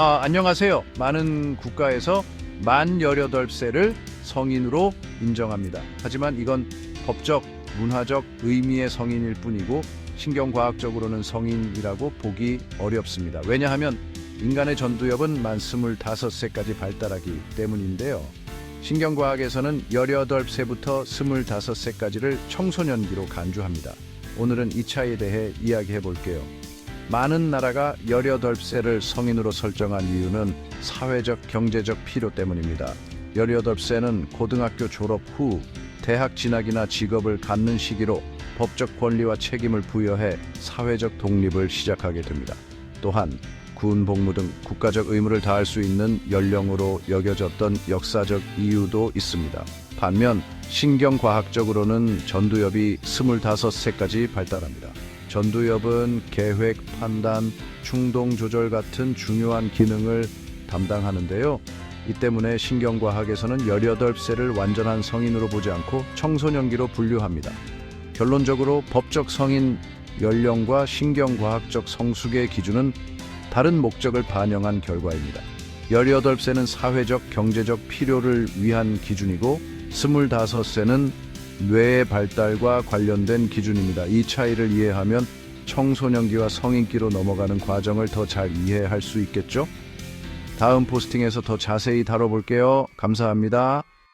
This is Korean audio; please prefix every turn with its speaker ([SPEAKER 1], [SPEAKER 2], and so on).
[SPEAKER 1] 아, 안녕하세요. 많은 국가에서 만 18세를 성인으로 인정합니다. 하지만 이건 법적, 문화적 의미의 성인일 뿐이고 신경과학적으로는 성인이라고 보기 어렵습니다. 왜냐하면 인간의 전두엽은 만 25세까지 발달하기 때문인데요. 신경과학에서는 18세부터 25세까지를 청소년기로 간주합니다. 오늘은 이 차이에 대해 이야기해 볼게요. 많은 나라가 18세를 성인으로 설정한 이유는 사회적, 경제적 필요 때문입니다. 18세는 고등학교 졸업 후 대학 진학이나 직업을 갖는 시기로 법적 권리와 책임을 부여해 사회적 독립을 시작하게 됩니다. 또한 군 복무 등 국가적 의무를 다할 수 있는 연령으로 여겨졌던 역사적 이유도 있습니다. 반면 신경과학적으로는 전두엽이 25세까지 발달합니다. 전두엽은 계획, 판단, 충동 조절 같은 중요한 기능을 담당하는데요. 이 때문에 신경과학에서는 18세를 완전한 성인으로 보지 않고 청소년기로 분류합니다. 결론적으로 법적 성인 연령과 신경과학적 성숙의 기준은 다른 목적을 반영한 결과입니다. 18세는 사회적, 경제적 필요를 위한 기준이고 25세는 뇌의 발달과 관련된 기준입니다. 이 차이를 이해하면 청소년기와 성인기로 넘어가는 과정을 더 잘 이해할 수 있겠죠? 다음 포스팅에서 더 자세히 다뤄볼게요. 감사합니다.